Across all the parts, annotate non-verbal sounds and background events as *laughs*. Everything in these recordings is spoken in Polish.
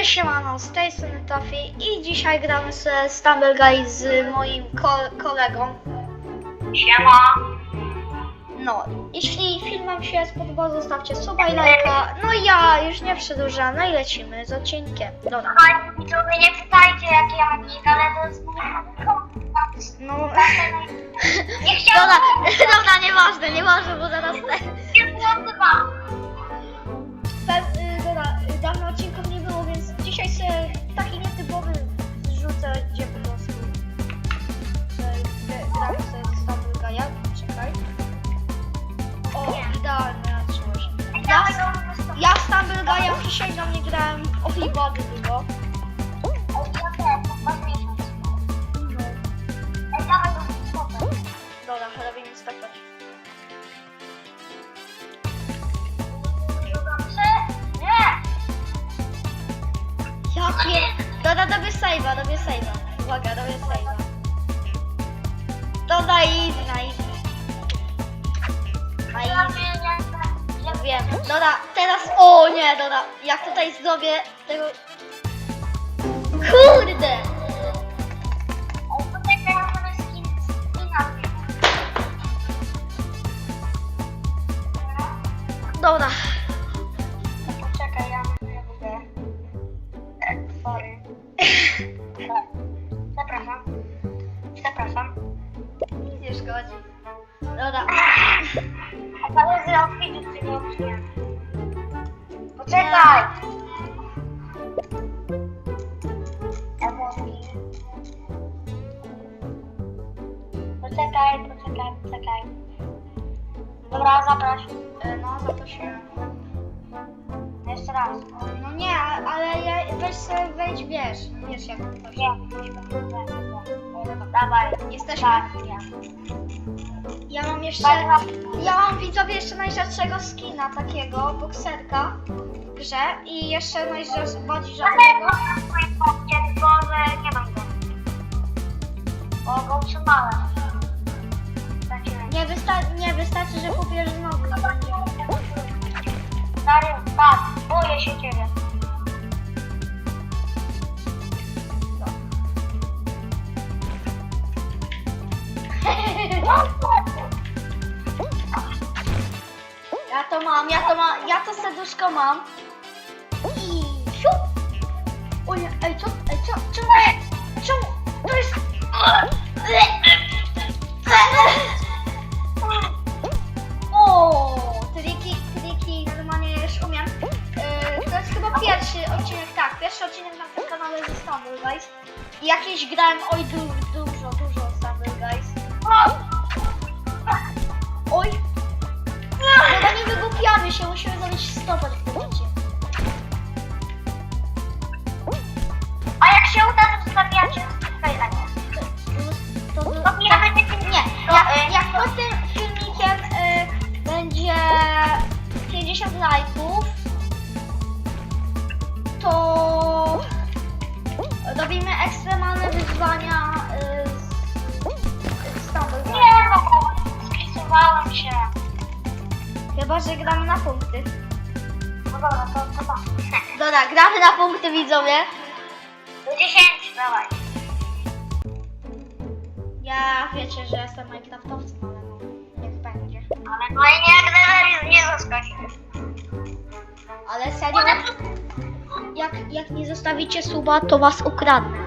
Cześć, siemano, z tej strony Taffy i dzisiaj gramy sobie Stumble Guy z moim ko- kolegą. Siema. No, jeśli film wam się spodobał, zostawcie suba i lajka. No i ja już nie przedłużam, no i lecimy z odcinkiem. Dobra. Słuchajcie, widzowie, nie pytajcie jaki ja mam nick, ale to jest mój. No, Nie chciałam dobra, dobra, nieważne, nieważne, bo zaraz nie było y, dobra, y, dawno odcinków grałem o tego... Kurde! Dobra. Poczekaj, ja nie mogę. Sorry. Zapraszam. Zapraszam. Nie szkodzi. Dobra. Ale z outfitu ty nie. Poczekaj! Poczekaj, poczekaj, poczekaj. Dobra, zaproś. E, No, zaprosiłem. Jeszcze raz. No nie, ale ja, weź sobie wejdź, wiesz. Wiesz jak to się... Nie, dawaj. Jesteśmy? Tak, nie. Ja mam jeszcze... Dobra. Ja mam widzowie jeszcze najrzadszego skina takiego, bokserka w grze i jeszcze najrzadszego, bardziej tylko że nie mam go. Bo go utrzymałem. Nie, wysta- nie wystarczy, że i będzie. Stary, patrz, boję się ciebie. Ja to mam, ja to mam, ja to serduszko mam. I siup! Ej co, ej co, czemu, czemu, to jest... pierwszy odcinek na tym kanale ze Stumble Guys. I jakieś grałem, oj du, dużo, dużo Stumble Guys. Oj, Dobra, nie wygłupiamy się, musimy zrobić stopę w tym. A jak się uda, to zostawiacie. To, nie, jak pod tym filmikiem y, będzie 50 lajków, wyzwania y, z, z. Nie no, skisowałem się. Chyba, że gramy na punkty. No dobra, to, to tak. Dobra, gramy na punkty widzowie. Do 10, dawaj. Ja wiecie, że jestem Minecraftowcem, ale no, niech będzie. Ale no i nie, nie, nie zaskoczysz. Ale serio, jak, jak nie zostawicie suba, to was ukradnę.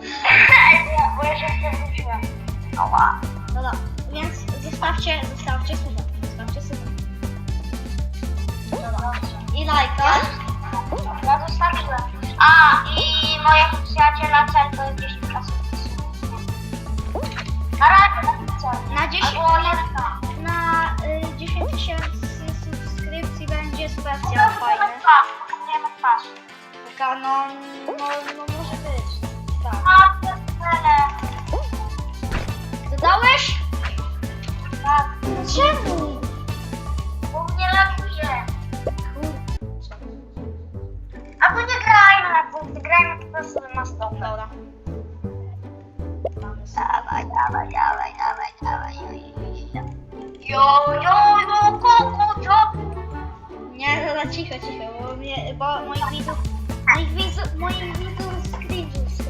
*laughs* Bo ja się wróciłem. Oła. Dobra, więc zostawcie, zostawcie suba. Zostawcie suba. Dobra. I lajka. Ja zostawiłem. A, i moje przyjaciela cel to jest 10 kasów. Na razie, na cel. Na 10, Albo jedna. na y, 10 tysięcy subskrypcji będzie specjal fajny. Pokazujemy twarz. Taka, no, no, no może być dostał. Dodałeś? Tak. Czemu? Bo mnie latuje. A bo nie grajmy na punkty, grajmy po prostu na stopę. Dobra. Dawaj, dawaj, dawaj, dawaj, dawaj, jo, jo, jo, kuku, jo. Nie, dobra, cicho, cicho, bo, mnie, bo moich tak. widzów, moich widzów, moich widzów screenshot.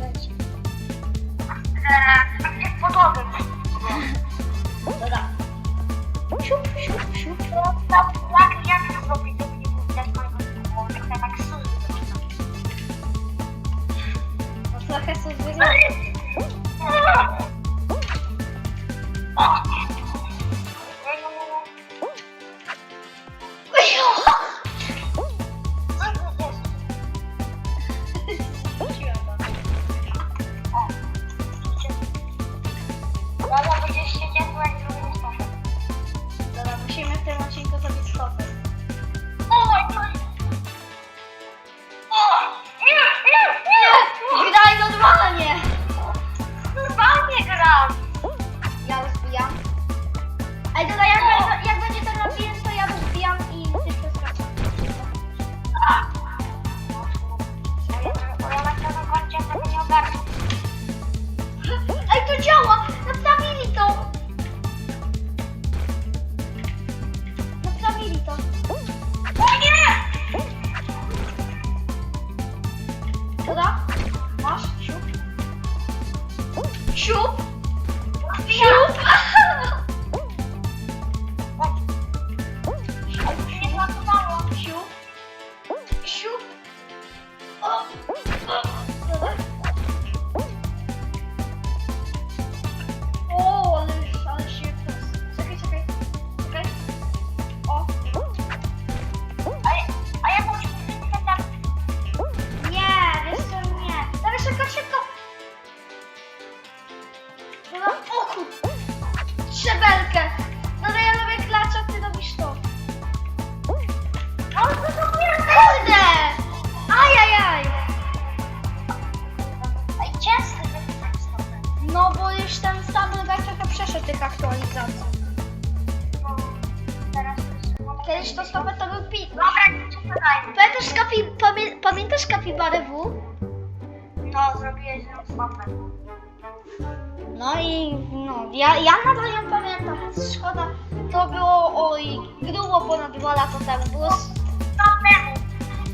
No i no, ja, ja nadal ją pamiętam. Szkoda, to było oj, grubo ponad dwa lata temu. Było,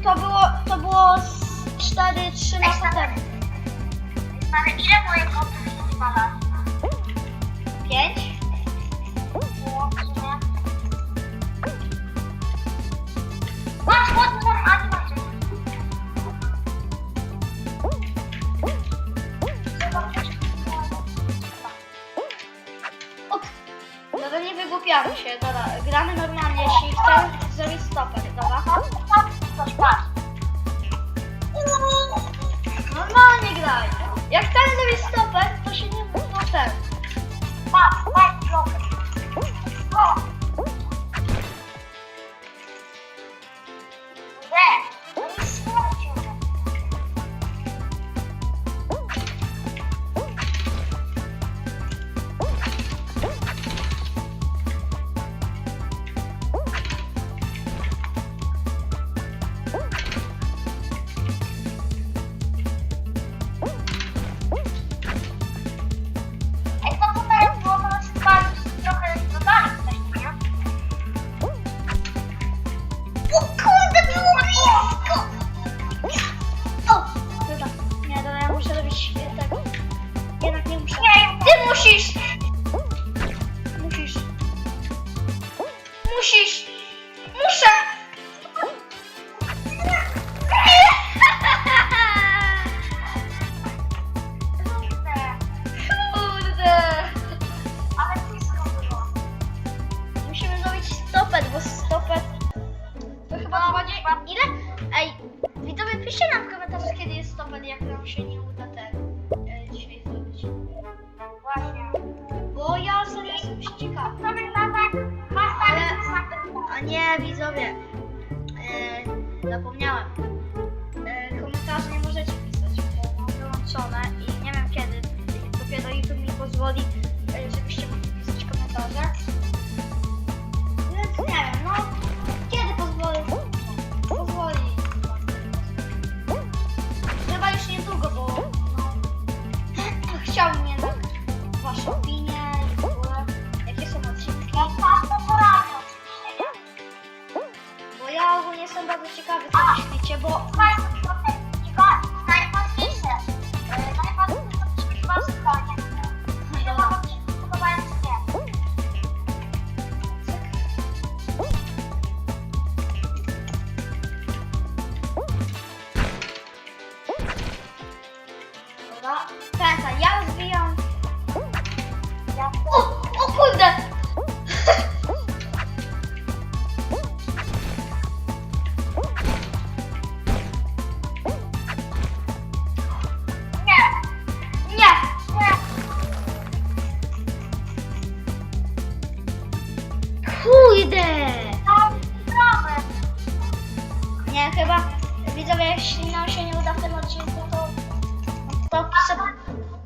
to było, to było 4-3 lata temu. Ale ile moje konto jest 5? musisz. Muszę.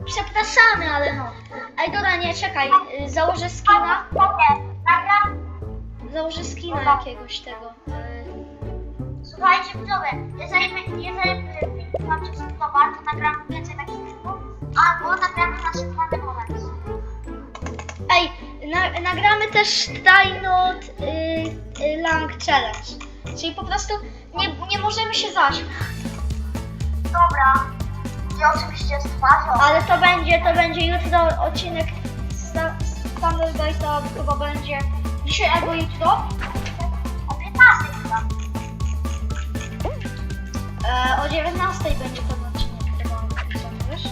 Przepraszamy, ale no. Ej, dobra, nie, czekaj, y, założę skina, nagram. założę skina jakiegoś tego. y, Słuchajcie, widzowie, jeżeli, jeżeli wam się spodoba, to nagramy więcej takich filmów, albo nagramy nasz plany moment. Ej, na, nagramy też Try Not y, y, Lang Challenge. Czyli po prostu nie, nie możemy się zaśmiać. Dobra. Oczywiście z twarzą. Ale to będzie, to będzie jutro odcinek Sta- Standard Guy to chyba będzie dzisiaj albo jutro. O 15 chyba. E, o 19 będzie ten odcinek co wiesz?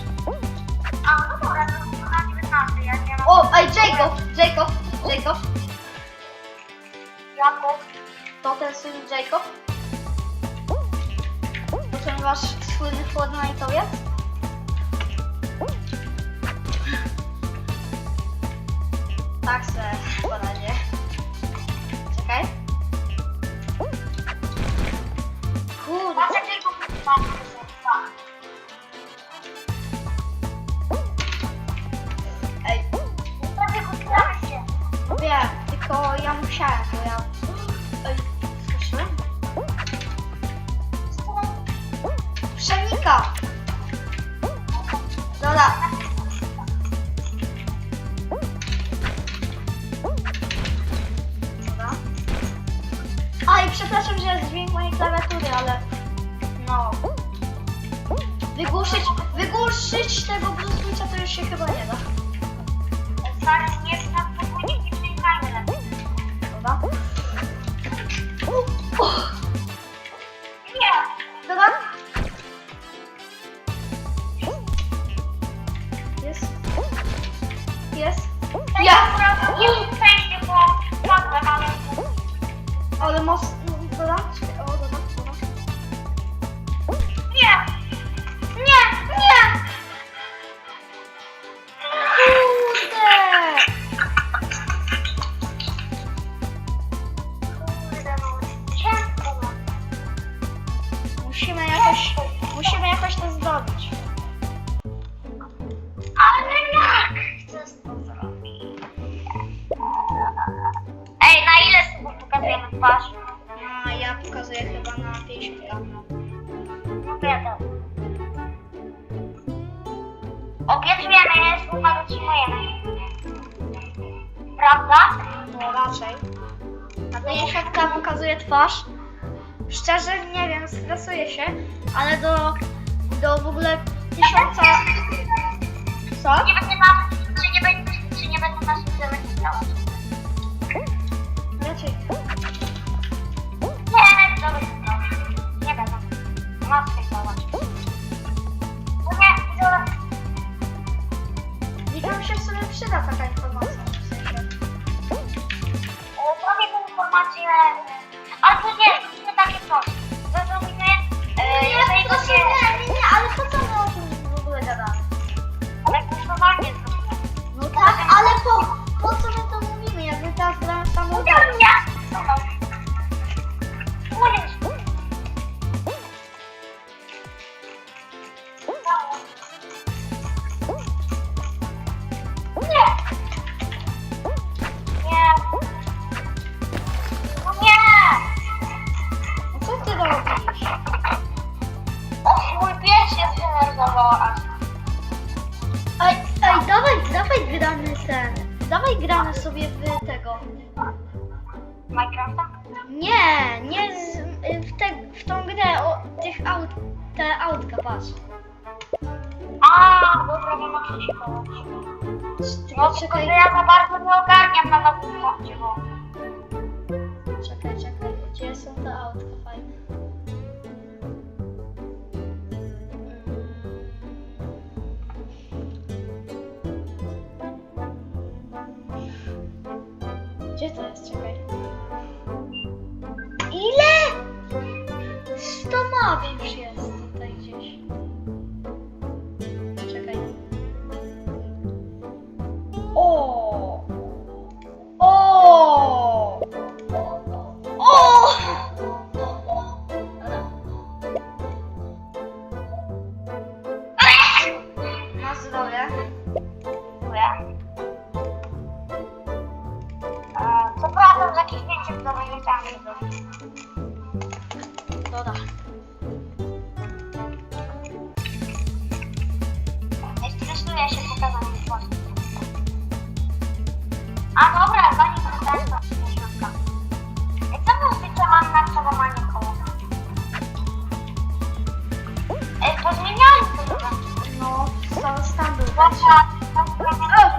A, no dobra, to na 19, ja nie mam... O, ej, Jacob, Jacob, Jacob, Jakub. to ten syn Jacob. To ten wasz słynny Fortnite'owiec? Tak se poradzie. Czekaj. Kurde. Ej, wiem, tylko ja musiałem, twarz? A ja pokazuję chyba na 50 lat. No wiadomo. Obiecujemy, słowa dotrzymujemy. Prawda? No raczej. Na 50 lat pokazuje twarz. Szczerze nie wiem, stresuję się, ale do, do w ogóle tysiąca. Co? Nie Nas działać. No nie, widzowie. Witam się w sumie przyda taka informacja. Sensie. Zrobię tę informację, albo nie, nie takie coś. Zrobimy, e, jeżeli to się... bo... Czekaj, czekaj, gdzie są te autka fajne? Mm. Gdzie to jest? Czekaj. Ile? 100 map już takich więcej zdobyłem się pokazaniem właśnie. A dobra, zanim zostałem to środka. Co to zwykle mam na przełamanie koło? Ej, pozmieniałem to No, są standardy. Dobra, to